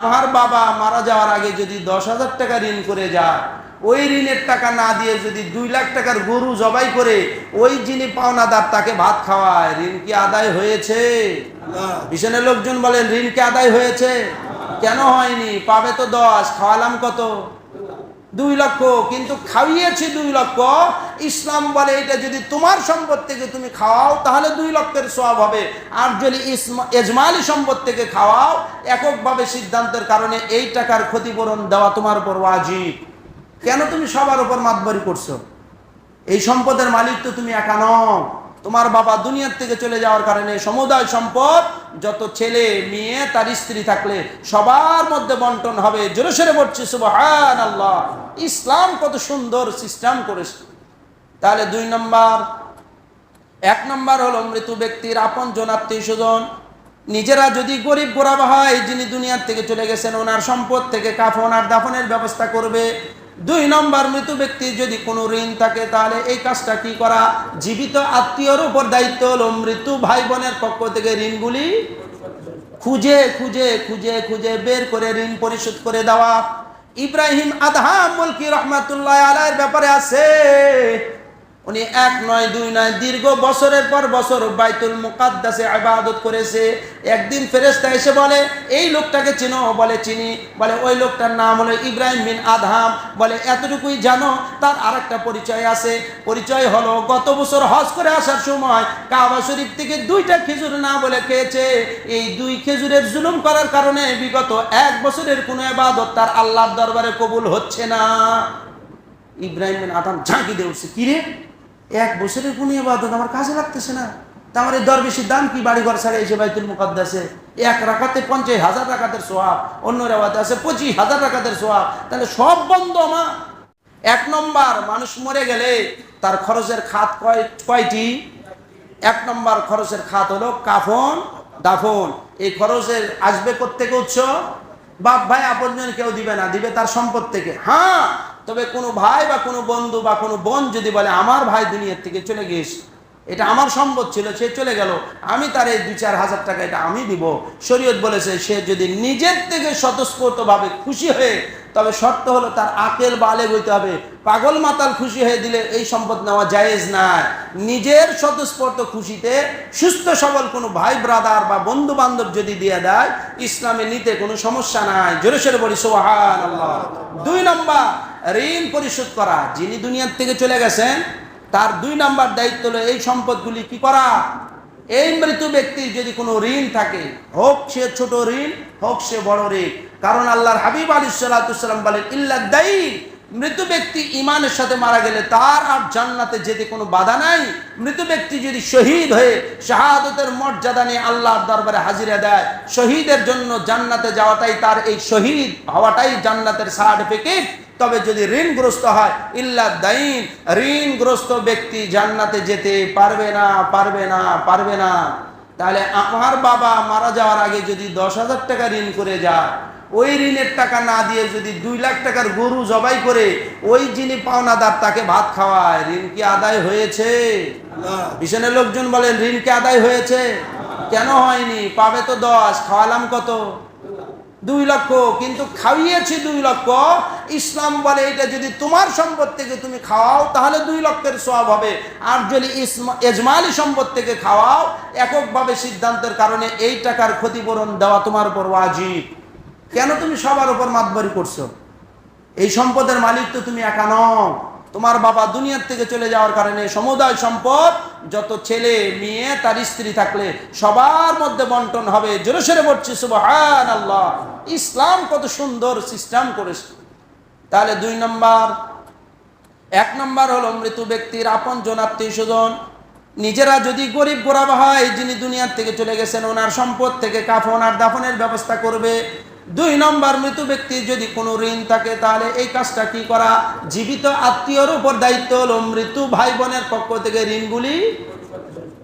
আমার বাবা মারা যাওয়ার আগে যদি দশ হাজার টাকা ঋণ করে যায় ওই ঋণের টাকা না দিয়ে যদি দুই লাখ টাকার গরু জবাই করে ওই যিনি পাওনাদার তাকে ভাত খাওয়ায় ঋণ কি আদায় হয়েছে? ভীষণের লোকজন বলেন ঋণ কি আদায় হয়েছে? কেন হয়নি? পাবে তো দশ খাওয়ালাম কত? দুই লক্ষ, কিন্তু খাইয়েছি দুই লক্ষ। ইসলাম বলে, এটা যদি তোমার সম্পদ থেকে তুমি খাওয়াও, তাহলে দুই লক্ষের সব হবে। আর যদি এজমালি সম্পদ থেকে খাওয়াও, এককভাবে সিদ্ধান্তের কারণে এই টাকার ক্ষতিপূরণ দেওয়া তোমার উপর ওয়াজিব। কেন তুমি সবার উপর মাতবারি করছ? এই সম্পদের মালিক তো তুমি একা নও। তোমার বাবা দুনিয়ার থেকে চলে যাওয়ার কারণে সমুদায় সম্পদ, যত ছেলে, মেয়ে, তার স্ত্রী থাকলে সবার মধ্যে বন্টন হবে। জোরে সরে পড়ছি সুবহান আল্লাহ ইসলাম কত সুন্দর সিস্টেম করেছে। তাহলে দুই নম্বর। এক নম্বর হলো মৃত ব্যক্তির আপন জন, আত্মীয় স্বজন। নিজেরা যদি গরিব গোরাবা হয় যিনি দুনিয়ার থেকে চলে গেছেন, ওনার সম্পদ থেকে কাফন আর দাফনের ব্যবস্থা করবে। দুই নম্বর মৃত ব্যক্তির যদি কোনো ঋণ থাকে, তাহলে এই কাজটা কি করা? জীবিত আত্মীয়র উপর দায়িত্ব হলো মৃত্যু ভাই বোনের পক্ষ থেকে ঋণগুলি খুঁজে খুঁজে খুঁজে খুঁজে বের করে ঋণ পরিশোধ করে দেওয়া। ইব্রাহিম আদহাম মুলকি রহমাতুল্লাহ আলাইয়ের ব্যাপারে আছে উনি এক নয়, দুই নয়, দীর্ঘ বছরের পর বছর বাইতুল মুকাদ্দাসে আবাদত করেছে। একদিন ফেরেশতা এসে বলে, এই লোকটাকে চিনো? বলে, চিনি। বলে, ওই লোকটার নাম হলো ইব্রাহিম বিন আদহাম। বলে, এতটুকুই জানো? তার আরেকটা পরিচয় আছে। পরিচয় হলো, গত বছর হজ করে আসার সময় কাবা শরীফ থেকে দুইটা খেজুর না বলে খেয়েছে। এই দুই খেজুরের জুলুম করার কারণে বিগত এক বছরের কোনো এবাদত তার আল্লাহর দরবারে কবুল হচ্ছে না। ইব্রাহিম বিন আদম ঝাঁকি দিয়ে উঠছে, কি রে? এক বছরের কোনো ইবাদত আমার কাজে লাগতেছে না। তা আমার এই দরবেশির দাম কি বাড়ি ঘর ছাড়ে এসে বাইতুল মুকাদ্দাসে? এক রাখাতে পঞ্চাশ হাজার টাকাতের সোয়াব, অন্য রেওয়াতে আছে পঁচিশ হাজার টাকাতের সোয়াব। তাহলে সব বন্ধ আমার। এক নম্বর, মানুষ মরে গেলে তার খরচের খাত কয় কয়টি? এক নম্বর খরচের খাত হলো কাফন, দাফন। এই খরচের আসবে কোত্থেকে উৎস? বাপ ভাই আপনজন কেউ দিবে না, দিবে তার সম্পদ থেকে। হ্যাঁ তবে কোনো ভাই বা কোনো বন্ধু বা কোনো বোন যদি বলে, আমার ভাই দুনিয়ার থেকে চলে গিয়েছে, এটা আমার সম্পদ ছিল, সে চলে গেল, আমি তার এই দুই চার হাজার টাকা এটা আমি দিব। শরীয়ত বলেছে, সে যদি নিজের থেকে স্বতঃস্ফূর্তভাবে খুশি হয়ে, তবে শর্ত হলো তার আকেল বালে হইতে হবে। পাগল মাতাল খুশি হয়ে দিলে এই সম্পদ নেওয়া জায়েজ নাই নিজের স্বতঃস্ফূর্ত খুশিতে সুস্থ সবল কোনো ভাই, ব্রাদার বা বন্ধু বান্ধব যদি দিয়ে দেয়, ইসলামে নিতে কোনো সমস্যা নাই। জোরে সরে বলি সোহান দুই নম্বর ঋণ পরিশোধ করা। যিনি দুনিয়ার থেকে চলে গেছেন, তার দুই নাম্বার দায়িত্ব হলো এই সম্পদগুলি কি করা? এই মৃত ব্যক্তির যদি কোনো ঋণ থাকে, হোক সে ছোট ঋণ, হোক সে বড় ঋণ। কারণ আল্লাহর হাবিব আলী সাল্লাম বলেন, ইল্লা দায়ী। মৃত ব্যক্তি ইমানের সাথে মারা গেলে তার আর জান্নাতে যেতে কোনো বাধা নাই। মৃত ব্যক্তি যদি শহীদ হয়ে শাহাদতের মর্যাদা নিয়ে আল্লাহর দরবারে হাজিরা দেয়, শহীদের জন্য জান্নাতে যাওয়াটাই তার এই শহীদ হওয়াটাই জান্নাতের সার্টিফিকেট তবে যদি ঋণগ্রস্ত হয়, ইল্লা দাইন, ঋণগ্রস্ত ব্যক্তি জান্নাতে যেতে পারবে না পারবে না পারবে না। তাহলে আমার বাবা মারা যাওয়ার আগে যদি দশ হাজার টাকা ঋণ করে যায়, ওই ঋণের টাকা না দিয়ে যদি দুই লাখ টাকার গরু জবাই করে, ওই যিনি পাওনাদার তাকে ভাত খাওয়ায়, ঋণ কি আদায় হয়েছে? ভীষণের লোকজন বলেন, ঋণ কি আদায় হয়েছে? কেন হয়নি? পাবে তো দশ, খাওয়ালাম কত? দুই লক্ষ, কিন্তু খাইয়েছি দুই লক্ষ। ইসলাম বলে, এটা যদি তোমার সম্পদ থেকে তুমি খাওয়াও, তাহলে দুই লক্ষের সব হবে। আর যদি এজমালি সম্পদ থেকে খাওয়াও, এককভাবে সিদ্ধান্তের কারণে এই টাকার ক্ষতিপূরণ দেওয়া তোমার উপর ওয়াজিব। কেন তুমি সবার উপর মাতবারি করছ? এই সম্পদের মালিক তো তুমি একা নও। তোমার বাবা দুনিয়ার থেকে চলে যাওয়ার কারণে সমুদায় সম্পদ যত ছেলে মেয়ে, তার স্ত্রী থাকলে সবার মধ্যে বন্টন হবে। জোরে সরে পড়ছি সুবহান আল্লাহ ইসলাম কত সুন্দর সিস্টেম করেছে। তাহলে দুই নম্বর। এক নম্বর হলো মৃত ব্যক্তির আপন জন, আত্মীয় স্বজন। নিজেরা যদি গরিব গোরাবা হয় যিনি দুনিয়ার থেকে চলে গেছেন, ওনার সম্পদ থেকে কাফন আর দাফনের ব্যবস্থা করবে। দুই নম্বর মৃত ব্যক্তির যদি কোনো ঋণ থাকে, তাহলে এই কাজটা কি করা? জীবিত আত্মীয়র উপর দায়িত্ব হলো মৃত্যু ভাই বোনের পক্ষ থেকে ঋণগুলি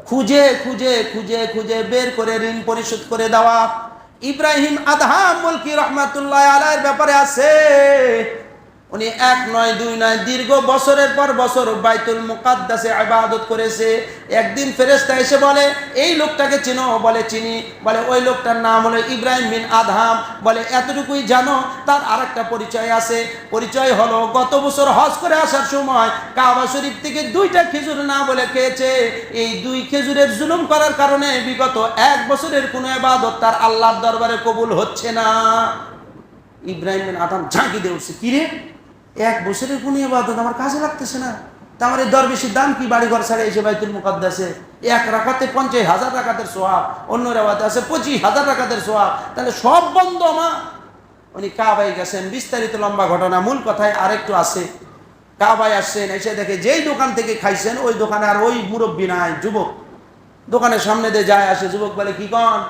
খুঁজে খুঁজে খুঁজে খুঁজে বের করে ঋণ পরিশোধ করে দেওয়া। ইব্রাহিম আদহাম মুলকি রহমাতুল্লাহ আলাইয়ের ব্যাপারে আছে উনি এক নয়, দুই নয়, দীর্ঘ বছরের পর বছর বাইতুল মুকাদ্দাসে আবাদত করেছে। একদিন ফেরেশতা এসে বলে, এই লোকটাকে চিনো? বলে, চিনি। বলে, ওই লোকটার নাম হলো ইব্রাহিম বিন আদহাম। বলে, এতটুকুই জানো? তার আরেকটা পরিচয় আছে। পরিচয় হলো, গত বছর হজ করে আসার সময় কাবা শরীফ থেকে দুইটা খেজুর না বলে খেয়েছে। এই দুই খেজুরের জুলুম করার কারণে বিগত এক বছরের কোনো এবাদত তার আল্লাহর দরবারে কবুল হচ্ছে না। ইব্রাহিম বিন আদম ঝাঁকি দিয়ে উঠছে, কি রে? এক বছরের কোনো ইবাদত আমার কাজে লাগতেছে না। তা আমার এই দরবেশির দাম কি বাড়ি ঘর ছাড়ে এসে বাইতুল মুকাদ্দাসে? এক রাখাতে পঞ্চাশ হাজার রাখাতের সোয়াব, অন্য রেওয়াতে আছে পঁচিশ হাজার রাখাতের সোয়াব। তাহলে সব বন্ধ আমার উনি কাবাই গেছেন, বিস্তারিত লম্বা ঘটনা, মূল কথায় আরেকটু আছে। কাবাই আসছেন, এসে দেখে যেই দোকান থেকে খাইছেন, ওই দোকানে আর ওই মুরব্বী নাই, যুবক। দোকানের সামনে দিয়ে যায়, আসে, যুবক বলে, কি কন?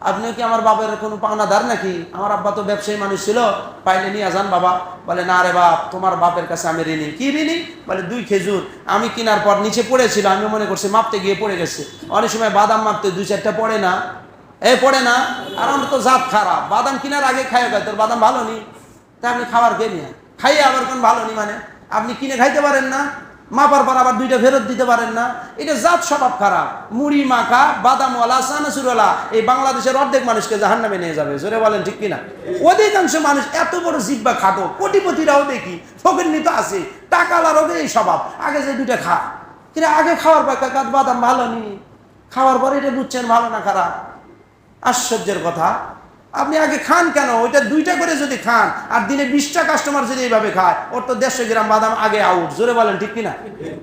আপনি কি আমার বাবার কোনো পাওনাদার নাকি? আমার আব্বা তো ব্যবসায়ী মানুষ ছিল, পাইলে নিয়ে যান বাবা। বলে, না রে বাপ, তোমার বাপের কাছে আমি ঋণী। কি ঋণী? বলে, দুই খেজুর। আমি কেনার পর নিচে পড়েছিল আমি মনে করছি মাপতে গিয়ে পড়ে গেছে। অনেক সময় বাদাম মাপতে দুই চারটা পড়ে না। এ, পড়ে না? আর আমার তো জাত খারাপ। বাদাম কেনার আগে খাই খাই তোর বাদাম ভালো নি তা আপনি খাবার খেয়ে নিয়ে? খাইয়ে আবার কোন ভালো নি মানে? আপনি কিনে খাইতে পারেন না? মাপার পর আবার দুইটা ফেরত দিতে পারেন না। এটা জাত স্বভাব খারাপ। মুড়ি মাখা বাদামওয়ালা সানাসুরওয়ালা এই বাংলাদেশের অর্ধেক মানুষকে জাহান নামে নিয়ে যাবে। জোরে বলেন, ঠিক কিনা? অধিকাংশ মানুষ এত বড় জিব্বা খাটো, কোটিপতিরাও দেখি ফকির তো আছে, টাকালারও এই স্বভাব। আগে যে দুইটা খা। কিন্তু আগে খাওয়ার পর কাকা বাদাম ভালো নি খাওয়ার পরে এটা বুঝছেন ভালো না খারাপ? আশ্চর্যের কথা। আপনি আগে খান কেন? ওইটা দুইটা করে যদি খান, আর দিনে বিশটা কাস্টমার যদি এইভাবে খায়, ওর তো দেড়শো গ্রাম বাদাম আগে আউট জোরে বলেন ঠিক কিনা?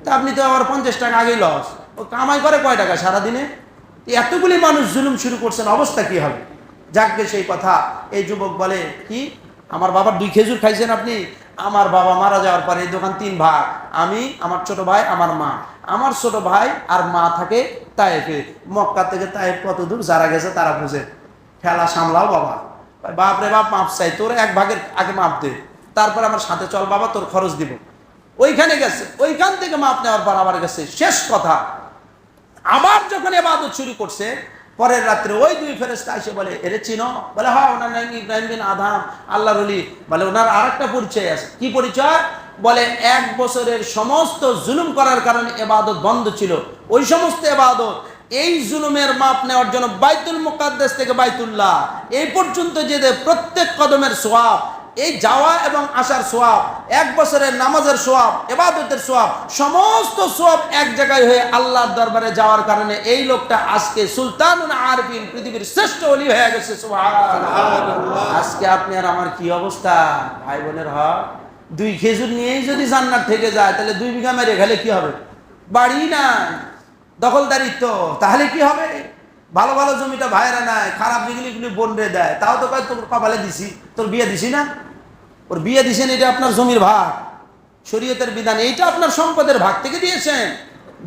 তা আপনি তো আবার পঞ্চাশ টাকা আগেই লস ও কামাই করে কয় টাকা সারাদিনে? এতগুলি মানুষ জুলুম শুরু করছেন, অবস্থা কি হবে? যাকে সেই কথা, এই যুবক বলে, কি? আমার বাবার দুই খেজুর খাইছেন আপনি? আমার বাবা মারা যাওয়ার পরে এই দোকান তিন ভাগ। আমি, আমার ছোট ভাই, আমার মা। আমার ছোট ভাই আর মা থাকে তায়েফে। মক্কা থেকে তায়েফ কত দূর যারা গেছে তারা বুঝে। খেলা সামলাও বাবা। বাপ রে বাপ, মাপ চাই, তোর এক ভাগের আগে মাপ দে, তারপর আমার সাথে চল বাবা, তোর খরচ দিব। ওইখানে গেছে, ওইখান থেকে মাপ নেওয়ার পর আবার গেছে শেষ কথা, আবার যখন এবাদত শুরু করছে, পরের রাত্রে ওই দুই ফেরেস্তা এসে বলে, এরে চিনো? বলে হ্যাঁ ওনার নাম ইব্রাহিম বিন আধাম আল্লাহ রলি বলে, ওনার আর একটা পরিচয় আছে। কি পরিচয়? বলে, এক বছরের সমস্ত জুলুম করার কারণে এবাদত বন্ধ ছিল। ওই সমস্ত এবাদত এই জুলুমের মাপ নেওয়ার জন্য বাইতুল মুকাদ্দাস থেকে বাইতুল্লাহ। এই পর্যন্ত যে যে প্রত্যেক কদমের সোয়াব, এই যাওয়া এবং আসার সোয়াব, এক বছরের নামাজের সোয়াব, এবাদতের সোয়াব, সমস্ত সোয়াব এক জায়গায় হয়ে আল্লাহর দরবারে যাওয়ার কারণে এই লোকটা আজকে সুলতান আরবিন, পৃথিবীর শ্রেষ্ঠ অলি হয়ে গেছে। আজকে আপনি আর আমার কি অবস্থা? ভাই বোনের হক? দুই খেজুর নিয়েই যদি জান্নাত থেকে যায়, তাহলে দুই বিঘা মেরে গেলে কি হবে? বাড়ি না দখলদারিত্ব তাহলে কি হবে? ভালো ভালো জমিটা ভাইরা নাই খারাপ যেগুলি বন্ডে দেয়, তাও তো কয়, তোর কপালে দিছি, তোর বিয়ে দিছি না? ওর বিয়ে দিছেন এটা আপনার জমির ভাগ। শরীয়তের বিধান, এইটা আপনার সম্পদের ভাগ থেকে দিয়েছেন।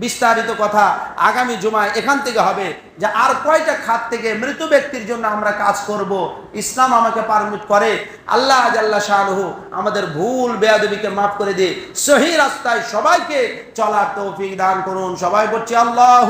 বিস্তারিত কথা আগামী জুমায় এখান থেকে হবে যে আর কয়টা খাত থেকে মৃত ব্যক্তির জন্য আমরা কাজ করব? ইসলাম আমাকে পারমিট করে। আল্লাহ আজাল্লা শাহরুহ আমাদের ভুল বেয়াদবিকে মাফ করে দিয়ে সহি রাস্তায় সবাইকে চলার তৌফিক দান করুন। সবাই বলছি আল্লাহ